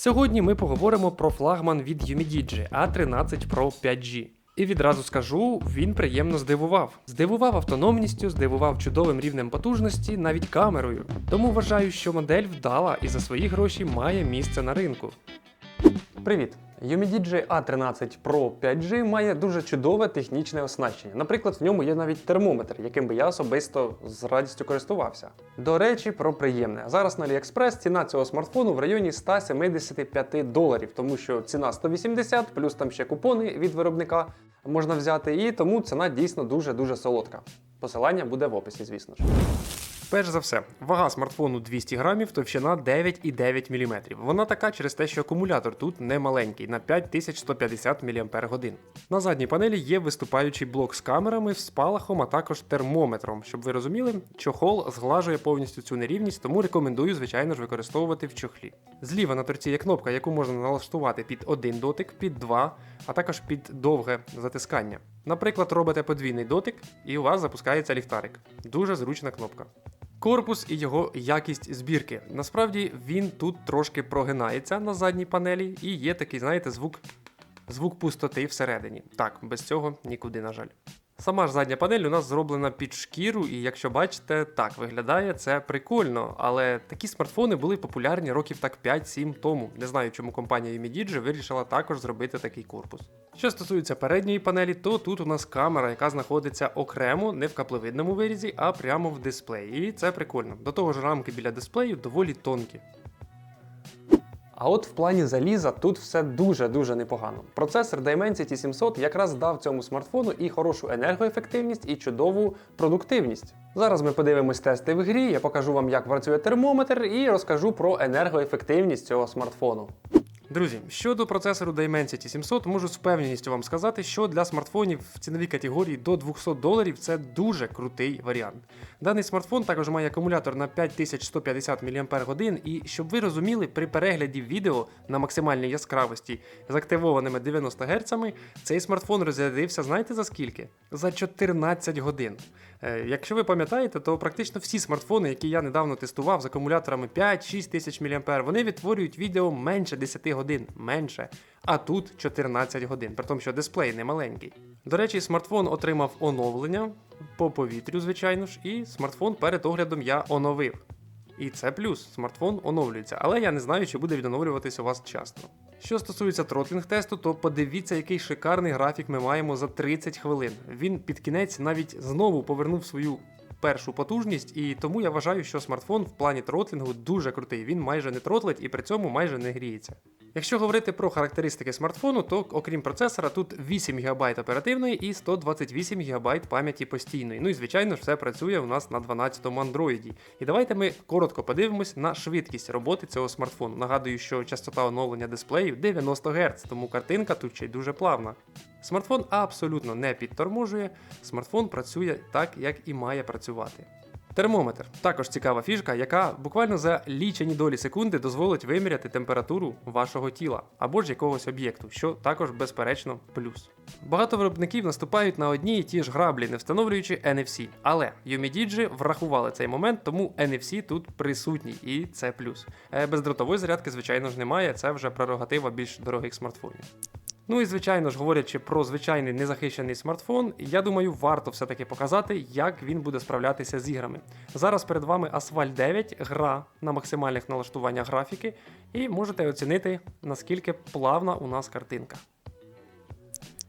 Сьогодні ми поговоримо про флагман від Humidigi A13 Pro 5G. І відразу скажу, він приємно здивував. Здивував автономністю, здивував чудовим рівнем потужності, навіть камерою. Тому вважаю, що модель вдала і за свої гроші має місце на ринку. Привіт! Umidigi A13 Pro 5G має дуже чудове технічне оснащення. Наприклад, в ньому є навіть термометр, яким би я особисто з радістю користувався. До речі, про приємне. Зараз на AliExpress ціна цього смартфону в районі 175 доларів, тому що ціна 180, плюс там ще купони від виробника можна взяти, і тому ціна дійсно дуже-дуже солодка. Посилання буде в описі, звісно ж. Перш за все, вага смартфону 200 грамів, товщина 9,9 мм. Вона така через те, що акумулятор тут не маленький на 5150 мАч. На задній панелі є виступаючий блок з камерами, спалахом, а також термометром. Щоб ви розуміли, чохол зглажує повністю цю нерівність, тому рекомендую, звичайно ж, використовувати в чохлі. Зліва на торці є кнопка, яку можна налаштувати під один дотик, під два, а також під довге затискання. Наприклад, робите подвійний дотик, і у вас запускається ліхтарик. Дуже зручна кнопка. Корпус і його якість збірки. Насправді він тут трошки прогинається на задній панелі, і є такий, знаєте, звук, звук пустоти всередині. Так, без цього нікуди, на жаль. Сама ж задня панель у нас зроблена під шкіру, і якщо бачите, так виглядає це прикольно. Але такі смартфони були популярні років так 5-7 тому. Не знаю, чому компанія Umidigi вирішила також зробити такий корпус. Що стосується передньої панелі, то тут у нас камера, яка знаходиться окремо, не в каплевидному вирізі, а прямо в дисплеї. І це прикольно. До того ж, рамки біля дисплею доволі тонкі. А от в плані заліза тут все дуже-дуже непогано. Процесор Dimensity 700 якраз дав цьому смартфону і хорошу енергоефективність, і чудову продуктивність. Зараз ми подивимось тести в грі, я покажу вам, як працює термометр, і розкажу про енергоефективність цього смартфону. Друзі, щодо процесору Dimensity 700, можу з впевненістю вам сказати, що для смартфонів в ціновій категорії до 200 доларів це дуже крутий варіант. Даний смартфон також має акумулятор на 5150 мАч, і щоб ви розуміли, при перегляді відео на максимальній яскравості з активованими 90 Гц, цей смартфон розрядився, знаєте за скільки? За 14 годин. Е, Якщо ви пам'ятаєте, то практично всі смартфони, які я недавно тестував з акумуляторами 5-6 тисяч мА, вони відтворюють відео менше 10 годин, менше. А тут 14 годин, при тому, що дисплей не маленький. До речі, смартфон отримав оновлення по повітрю, звичайно ж, і смартфон перед оглядом я оновив. І це плюс, смартфон оновлюється, але я не знаю, чи буде відновлюватися у вас часто. Що стосується тротлінг тесту, то подивіться, який шикарний графік ми маємо за 30 хвилин. Він під кінець навіть знову повернув свою першу потужність, і тому я вважаю, що смартфон в плані тротлінгу дуже крутий. Він майже не тротлить і при цьому майже не гріється. Якщо говорити про характеристики смартфону, то окрім процесора, тут 8 ГБ оперативної і 128 ГБ пам'яті постійної. Ну і звичайно ж все працює у нас на 12-му Android. І давайте ми коротко подивимось на швидкість роботи цього смартфону. Нагадую, що частота оновлення дисплеїв 90 Гц, тому картинка тут ще й дуже плавна. Смартфон абсолютно не підторможує, смартфон працює так, як і має працювати. Термометр також цікава фішка, яка буквально за лічені долі секунди дозволить виміряти температуру вашого тіла або ж якогось об'єкту, що також безперечно плюс. Багато виробників наступають на одні і ті ж граблі, не встановлюючи NFC. Але Umidigi врахували цей момент, тому NFC тут присутній, і це плюс. Е, Бездротової зарядки, звичайно ж, немає, це вже прерогатива більш дорогих смартфонів. Ну і звичайно ж, говорячи про звичайний незахищений смартфон, я думаю, варто все-таки показати, як він буде справлятися з іграми. Зараз перед вами Asphalt 9, гра на максимальних налаштуваннях графіки, і можете оцінити, наскільки плавна у нас картинка.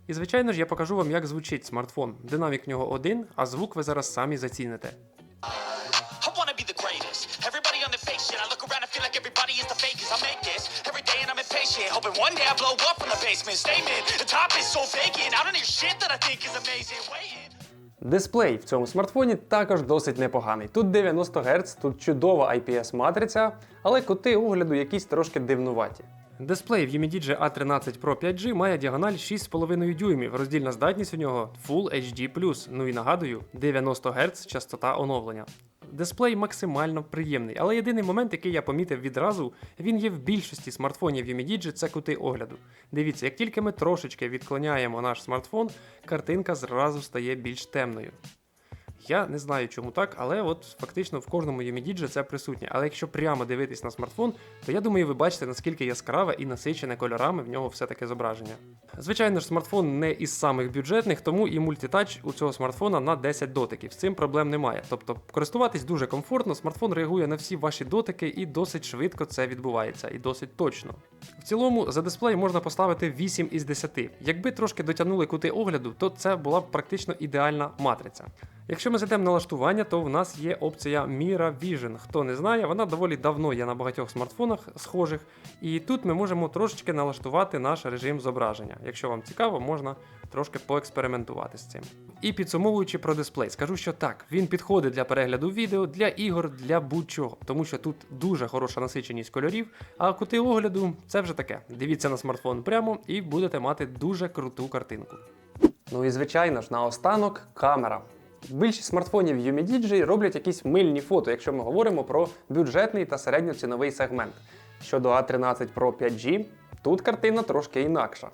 І звичайно ж, я покажу вам, як звучить смартфон. Динамік в нього один, а звук ви зараз самі заціните. Hoping one day I blow up from the basement. Statement. The top is so vacant. I don't hear shit that I think is amazing. Waiting. Дисплей в цьому смартфоні також досить непоганий. Тут 90 Гц, тут чудова IPS-матриця, але кути огляду якісь трошки дивнуваті. Дисплей в Umidigi A13 Pro 5G має діагональ 6,5 дюймів. Роздільна здатність у нього Full HD+. Ну і нагадую, 90 Гц частота оновлення. Дисплей максимально приємний, але єдиний момент, який я помітив відразу, він є в більшості смартфонів Umidigi, це кути огляду. Дивіться, як тільки ми трошечки відклоняємо наш смартфон, картинка зразу стає більш темною. Я не знаю, чому так, але от фактично в кожному UMDJ це присутнє. Але якщо прямо дивитись на смартфон, то я думаю, ви бачите, наскільки яскраве і насичене кольорами в нього все таке зображення. Звичайно ж, смартфон не із самих бюджетних, тому і мультитач у цього смартфона на 10 дотиків. З цим проблем немає. Тобто користуватись дуже комфортно, смартфон реагує на всі ваші дотики і досить швидко це відбувається, і досить точно. В цілому за дисплей можна поставити 8 із 10. Якби трошки дотягнули кути огляду, то це була б практично ідеальна матриця. Якщо ми зайдемо на налаштування, то в нас є опція Mira Vision. Хто не знає, вона доволі давно є на багатьох смартфонах схожих, і тут ми можемо трошечки налаштувати наш режим зображення. Якщо вам цікаво, можна трошки поекспериментувати з цим. І підсумовуючи про дисплей, скажу, що так, він підходить для перегляду відео, для ігор, для будь-чого, тому що тут дуже хороша насиченість кольорів, а кути огляду це вже таке. Дивіться на смартфон прямо і будете мати дуже круту картинку. Ну і звичайно ж, наостанок камера. Більшість смартфонів UMDJ роблять якісь мильні фото, якщо ми говоримо про бюджетний та середньоціновий сегмент. Щодо A13 Pro 5G, тут картина трошки інакша.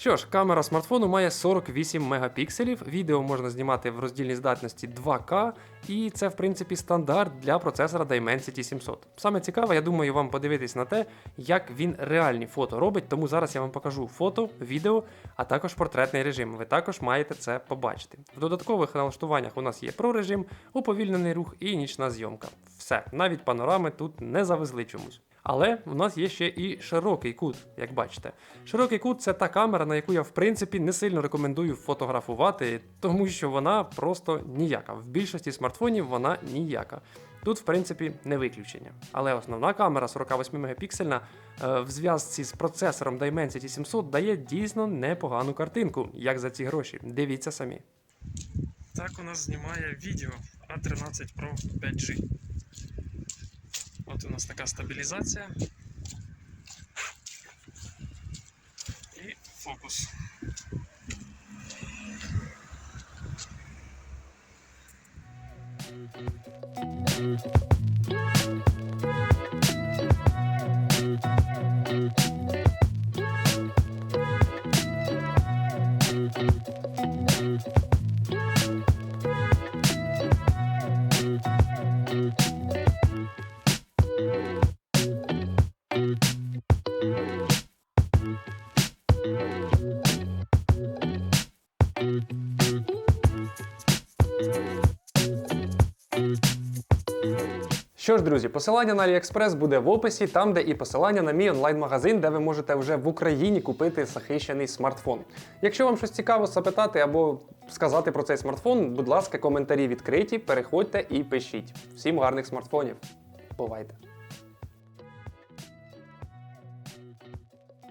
Що ж, камера смартфону має 48 мегапікселів, відео можна знімати в роздільній здатності 2К, і це в принципі стандарт для процесора Dimensity 700. Саме цікаве, я думаю, вам подивитись на те, як він реальні фото робить, тому зараз я вам покажу фото, відео, а також портретний режим. Ви також маєте це побачити. В додаткових налаштуваннях у нас є про режим, уповільнений рух і нічна зйомка. Все, навіть панорами тут не завезли чомусь. Але у нас є ще і широкий кут, як бачите. Широкий кут це та камера, на яку я в принципі не сильно рекомендую фотографувати, тому що вона просто ніяка. В більшості смартфонів вона ніяка. Тут, в принципі, не виключення. Але основна камера 48 мегапіксельна е, в зв'язці з процесором Dimensity 700 дає дійсно непогану картинку, як за ці гроші. Дивіться самі. Так у нас знімає відео A13 Pro 5G. От у нас така стабілізація. І фокус. Що ж, друзі, посилання на AliExpress буде в описі, там де і посилання на мій онлайн-магазин, де ви можете вже в Україні купити захищений смартфон. Якщо вам щось цікаво запитати або сказати про цей смартфон, будь ласка, коментарі відкриті, переходьте і пишіть. Всім гарних смартфонів. Бувайте!